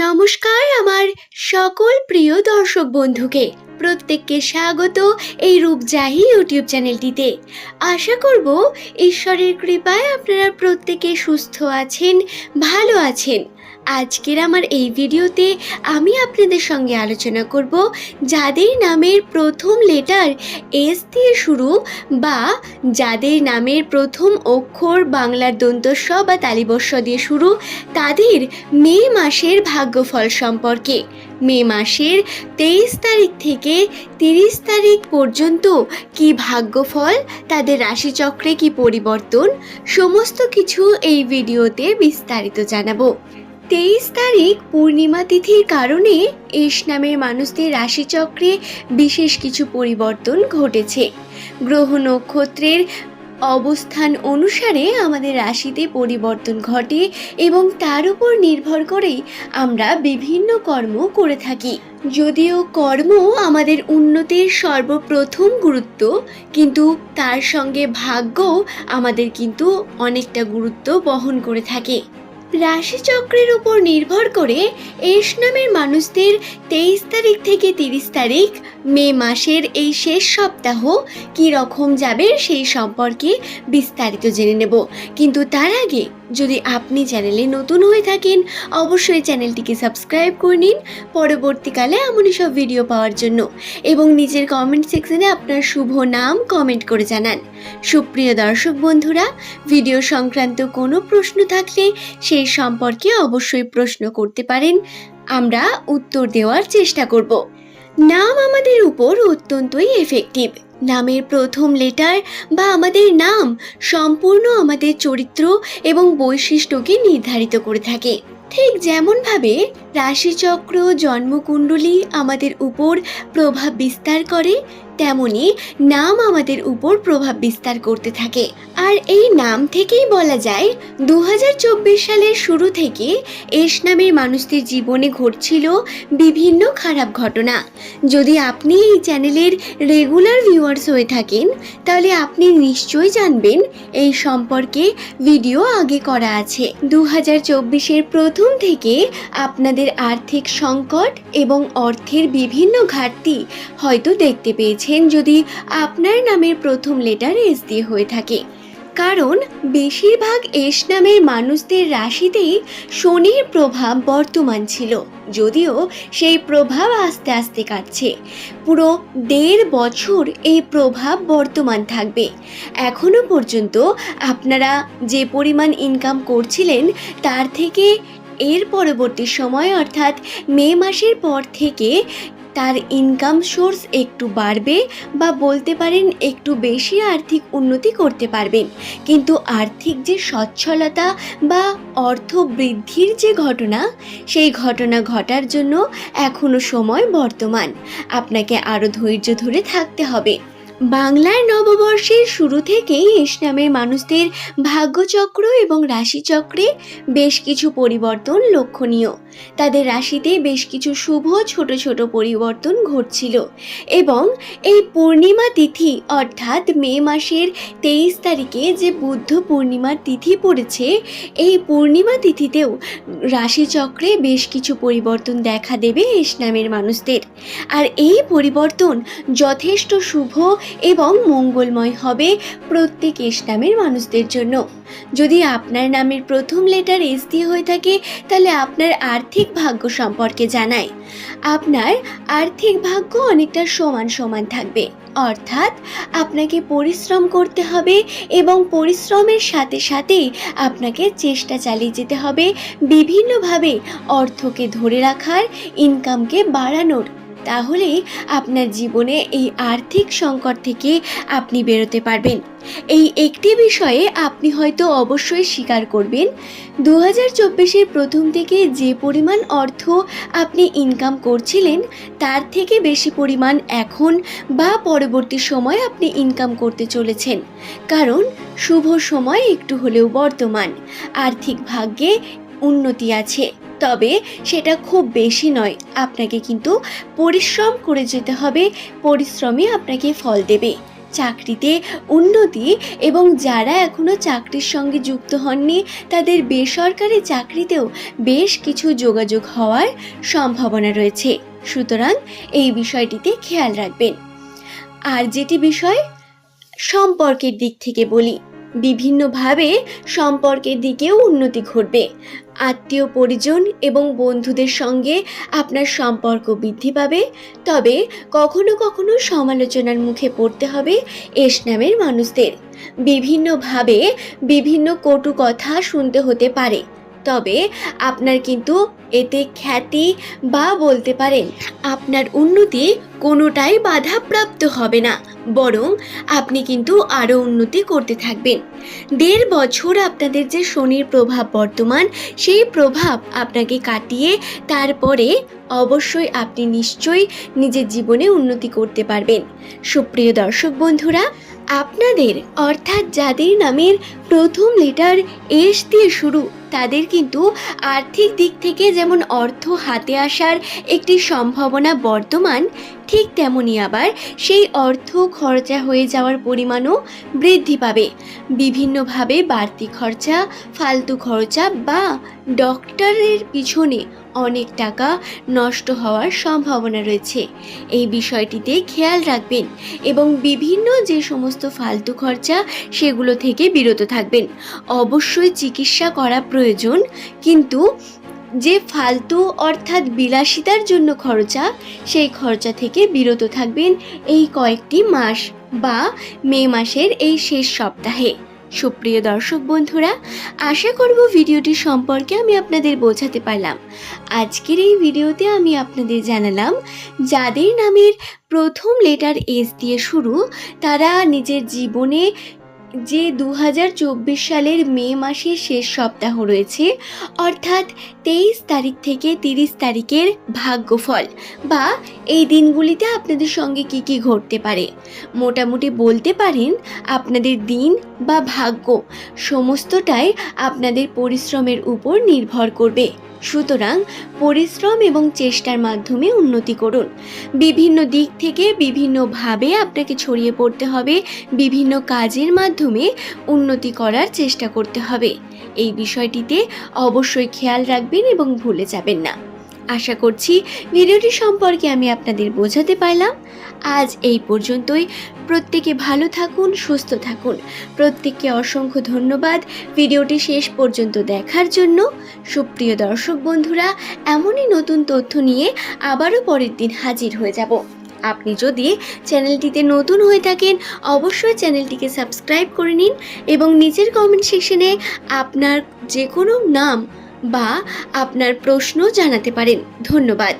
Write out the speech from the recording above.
নমস্কার আমার সকল প্রিয় দর্শক বন্ধুকে। প্রত্যেককে স্বাগত এই রূপজাহি ইউটিউব চ্যানেলটিতে। আশা করব ঈশ্বরের কৃপায় আপনারা প্রত্যেকে সুস্থ আছেন, ভালো আছেন। আজকের আমার এই ভিডিওতে আমি আপনাদের সঙ্গে আলোচনা করব যাদের নামের প্রথম লেটার এস দিয়ে শুরু বা যাদের নামের প্রথম অক্ষর বাংলার দন্তস্ব বা তালিবস্ব দিয়ে শুরু, তাদের মে মাসের ভাগ্যফল সম্পর্কে। মে মাসের তেইশ তারিখ থেকে তিরিশ তারিখ পর্যন্ত কি ভাগ্যফল, তাদের রাশিচক্রে কি পরিবর্তন, সমস্ত কিছু এই ভিডিওতে বিস্তারিত জানাব। তেইশ তারিখ পূর্ণিমা তিথির কারণে এস নামের মানুষদের রাশিচক্রে বিশেষ কিছু পরিবর্তন ঘটেছে। গ্রহ নক্ষত্রের অবস্থান অনুসারে আমাদের রাশিতে পরিবর্তন ঘটে এবং তার উপর নির্ভর করেই আমরা বিভিন্ন কর্ম করে থাকি। যদিও কর্ম আমাদের উন্নতির সর্বপ্রথম গুরুত্ব, কিন্তু তার সঙ্গে ভাগ্য আমাদের কিন্তু অনেকটা গুরুত্ব বহন করে থাকে। রাশিচক্রের উপর নির্ভর করে এস নামের মানুষদের তেইশ তারিখ থেকে তিরিশ তারিখ মে মাসের এই শেষ সপ্তাহ কী রকম যাবে সেই সম্পর্কে বিস্তারিত জেনে নেব। কিন্তু তার আগে যদি আপনি চ্যানেলে নতুন হয়ে থাকেন, অবশ্যই চ্যানেলটিকে সাবস্ক্রাইব করে নিন। পরবর্তীকালে এমনই সব ভিডিও পাওয়ার জন্য এবং নিজের কমেন্ট সেকশনে আপনার শুভ নাম কমেন্ট করে জানান। সুপ্রিয় দর্শক বন্ধুরা ভিডিও সংক্রান্ত কোনো প্রশ্ন থাকলে সেই সম্পর্কে অবশ্যই প্রশ্ন করতে পারেন। আমরা উত্তর দেওয়ার চেষ্টা করব। নাম আমাদের উপর অত্যন্তই এফেক্টিভ নামের প্রথম লেটার বা আমাদের নাম সম্পূর্ণ আমাদের চরিত্র এবং বৈশিষ্ট্যকে নির্ধারিত করে থাকে। ঠিক যেমনভাবে রাশিচক্র, জন্মকুণ্ডলী আমাদের উপর প্রভাব বিস্তার করে, তেমনি নাম আমাদের উপর প্রভাব বিস্তার করতে থাকে। আর এই নাম থেকেই বলা যায় দু হাজার চব্বিশ সালের শুরু থেকে এস নামের মানুষদের জীবনে ঘটছিল বিভিন্ন খারাপ ঘটনা। যদি আপনি এই চ্যানেলের রেগুলার ভিউয়ার্স হয়ে থাকেন, তাহলে আপনি নিশ্চয়ই জানবেন এই সম্পর্কে ভিডিও আগে করা আছে। দু হাজার চব্বিশের প্রথম থেকে আপনাদের আর্থিক সংকট এবং অর্থের বিভিন্ন ঘাটতি হয়তো দেখতে পেয়েছেন যদি আপনার নামের প্রথম লেটার এস দিয়ে হয়ে থাকে। কারণ বেশিরভাগ এস নামের মানুষদের রাশিতেই শনির প্রভাব বর্তমান ছিল, যদিও সেই প্রভাব আস্তে আস্তে কাটছে। পুরো দেড় বছর এই প্রভাব বর্তমান থাকবে। এখনও পর্যন্ত আপনারা যে পরিমাণ ইনকাম করছিলেন, তার থেকে এর পরবর্তী সময়, অর্থাৎ মে মাসের পর থেকে তার ইনকাম সোর্স একটু বাড়বে বা বলতে পারেন একটু বেশি আর্থিক উন্নতি করতে পারবেন কিন্তু আর্থিক যে সচ্ছলতা বা অর্থ বৃদ্ধির যে ঘটনা, সেই ঘটনা ঘটার জন্য এখনও সময় বর্তমান। আপনাকে আরও ধৈর্য ধরে থাকতে হবে। বাংলার নববর্ষের শুরু থেকেই ইসলামের মানুষদের ভাগ্যচক্র এবং রাশিচক্রে বেশ কিছু পরিবর্তন লক্ষণীয়। তাদের রাশিতে বেশ কিছু শুভ ছোট ছোট পরিবর্তন ঘটছিল এবং এই পূর্ণিমা তিথি অর্থাৎ মে মাসের তেইশ তারিখে যে বুদ্ধ পূর্ণিমার তিথি পড়েছে, এই পূর্ণিমা তিথিতেও রাশিচক্রে বেশ কিছু পরিবর্তন দেখা দেবে ইসলামের মানুষদের। আর এই পরিবর্তন যথেষ্ট শুভ এবং মঙ্গলময় হবে প্রত্যেক এস নামের মানুষদের জন্য। যদি আপনার নামের প্রথম লেটার এস দিয়ে হয়ে থাকে, তাহলে আপনার আর্থিক ভাগ্য সম্পর্কে জানায় আপনার আর্থিক ভাগ্য অনেকটা সমান সমান থাকবে। অর্থাৎ আপনাকে পরিশ্রম করতে হবে এবং পরিশ্রমের সাথে সাথে আপনাকে চেষ্টা চালিয়ে যেতে হবে। বিভিন্নভাবে অর্থকে ধরে রাখার ইনকামকে বাড়ানোর তাহলেই আপনার জীবনে এই আর্থিক সংকট থেকে আপনি বেরোতে পারবেন। এই একটি বিষয়ে আপনি হয়তো অবশ্যই স্বীকার করবেন। দু হাজার প্রথম থেকে যে পরিমাণ অর্থ আপনি ইনকাম করছিলেন, তার থেকে বেশি পরিমাণ এখন বা পরবর্তী সময় আপনি ইনকাম করতে চলেছেন। কারণ শুভ সময় একটু হলেও বর্তমান। আর্থিক ভাগ্যে উন্নতি আছে। তবে সেটা খুব বেশি নয়। আপনাকে কিন্তু পরিশ্রম করে যেতে হবে পরিশ্রমই আপনাকে ফল দেবে। চাকরিতে উন্নতি এবং যারা এখনও চাকরির সঙ্গে যুক্ত হননি, তাদের বেসরকারি চাকরিতেও বেশ কিছু যোগাযোগ হওয়ার সম্ভাবনা রয়েছে। সুতরাং এই বিষয়টিতে খেয়াল রাখবেন। আর যেটি বিষয় সম্পর্কের দিক থেকে বলি বিভিন্নভাবে সম্পর্কের দিকেও উন্নতি ঘটবে। আত্মীয় পরিজন এবং বন্ধুদের সঙ্গে আপনার সম্পর্ক বৃদ্ধি পাবে, তবে কখনো কখনো সমালোচনার মুখে পড়তে হবে এস নামের মানুষদের। বিভিন্নভাবে বিভিন্ন কটু কথা শুনতে হতে পারে, তবে আপনার কিন্তু এতে খ্যাতি বা বলতে পারেন আপনার উন্নতি কোনোটাই বাধাপ্রাপ্ত হবে না, বরং আপনি কিন্তু আরও উন্নতি করতে থাকবেন। দেড় বছর আপনাদের যে শনির প্রভাব বর্তমান, সেই প্রভাব আপনাকে কাটিয়ে তারপরে অবশ্যই আপনি নিশ্চয়ই নিজের জীবনে উন্নতি করতে পারবেন। সুপ্রিয় দর্শক বন্ধুরা, আপনাদের অর্থাৎ যাদের নামের প্রথম লেটার এস দিয়ে শুরু, তাদের কিন্তু আর্থিক দিক থেকে যেমন অর্থ হাতে আসার একটি সম্ভাবনা বর্তমান ঠিক তেমনই আবার সেই অর্থ খরচা হয়ে যাওয়ার পরিমাণও বৃদ্ধি পাবে। বিভিন্নভাবে বাড়তি খরচা, ফালতু খরচা বা ডক্টরের পিছনে অনেক টাকা নষ্ট হওয়ার সম্ভাবনা রয়েছে। এই বিষয়টিতে খেয়াল রাখবেন এবং বিভিন্ন যে সমস্ত ফালতু খরচা, সেগুলো থেকে বিরত থাকবেন। অবশ্যই চিকিৎসা করা প্রয়োজন, কিন্তু যে ফালতু অর্থাৎ বিলাসিতার জন্য খরচা, সেই খরচা থেকে বিরত থাকবেন এই কয়েকটি মাস বা মে মাসের এই শেষ সপ্তাহে। সুপ্রিয় দর্শক বন্ধুরা, আশা করব ভিডিওটি সম্পর্কে আমি আপনাদের বোঝাতে পারলাম। আজকের এই ভিডিওতে আমি আপনাদের জানালাম, যাদের নামের প্রথম লেটার এস দিয়ে শুরু, তারা নিজের জীবনে যে দু হাজার চব্বিশ সালের মে মাসের শেষ সপ্তাহ রয়েছে, অর্থাৎ তেইশ তারিখ থেকে তিরিশ তারিখের ভাগ্যফল বা এই দিনগুলিতে আপনাদের সঙ্গে কি কি ঘটতে পারে। মোটামুটি বলতে পারেন, আপনাদের দিন বা ভাগ্য সমস্তটাই আপনাদের পরিশ্রমের উপর নির্ভর করবে। সুতরাং পরিশ্রম এবং চেষ্টার মাধ্যমে উন্নতি করুন। বিভিন্ন দিক থেকে বিভিন্নভাবে আপনাকে ছড়িয়ে পড়তে হবে, বিভিন্ন কাজের মাধ্যমে উন্নতি করার চেষ্টা করতে হবে। এই বিষয়টিতে অবশ্যই খেয়াল রাখবেন এবং ভুলে যাবেন না। আশা করছি ভিডিওটি সম্পর্কে আমি আপনাদের বোঝাতে পারলাম। আজ এই পর্যন্তই। প্রত্যেকে ভালো থাকুন, সুস্থ থাকুন। প্রত্যেককে অসংখ্য ধন্যবাদ ভিডিওটি শেষ পর্যন্ত দেখার জন্য। সুপ্রিয় দর্শক বন্ধুরা, এমনই নতুন তথ্য নিয়ে আবারও পরের দিন হাজির হয়ে যাব। আপনি যদি চ্যানেলটিতে নতুন হয়ে থাকেন, অবশ্যই চ্যানেলটিকে সাবস্ক্রাইব করে নিন এবং নিচের কমেন্ট সেকশনে আপনার যে কোনো নাম বা আপনার প্রশ্ন জানাতে পারেন। ধন্যবাদ।